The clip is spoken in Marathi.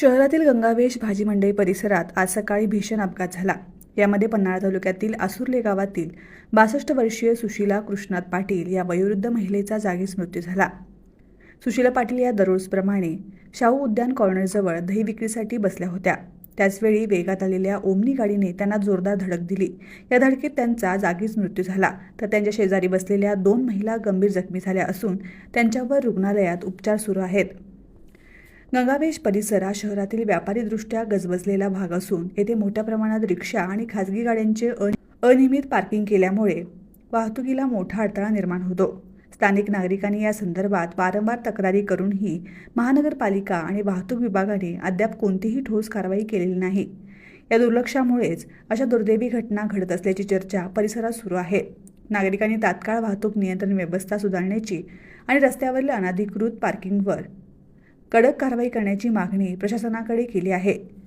शहरातील गंगावेश भाजी मंडई परिसरात आज सकाळी भीषण अपघात झाला. यामध्ये पन्हाळा तालुक्यातील आसुर्ले गावातील बासष्ट वर्षीय सुशीला कृष्णात पाटील या वयोवृद्ध महिलेचा जागीच मृत्यू झाला. सुशीला पाटील या दररोजप्रमाणे शाहू उद्यान कॉर्नरजवळ दही विक्रीसाठी बसल्या होत्या. त्याचवेळी वेगात आलेल्या ओमनी गाडीने त्यांना जोरदार धडक दिली. या धडकेत त्यांचा जागीच मृत्यू झाला. तर त्यांच्या शेजारी बसलेल्या दोन महिला गंभीर जखमी झाल्या असून त्यांच्यावर रुग्णालयात उपचार सुरू आहेत. गंगावेश परिसर हा शहरातील व्यापारीदृष्ट्या गजबजलेला भाग असून येथे मोठ्या प्रमाणात रिक्षा आणि खाजगी गाड्यांचे अन- अनियमित पार्किंग केल्यामुळे वाहतुकीला मोठा अडथळा निर्माण होतो. स्थानिक नागरिकांनी या संदर्भात वारंवार तक्रारी करूनही महानगरपालिका आणि वाहतूक विभागाने अद्याप कोणतीही ठोस कारवाई केलेली नाही. या दुर्लक्षामुळेच अशा दुर्दैवी घटना घडत असल्याची चर्चा परिसरात सुरू आहे. नागरिकांनी तात्काळ वाहतूक नियंत्रण व्यवस्था सुधारण्याची आणि रस्त्यावरील अनधिकृत पार्किंगवर कडक कारवाई करण्याची मागणी प्रशासनाकडे केली आहे.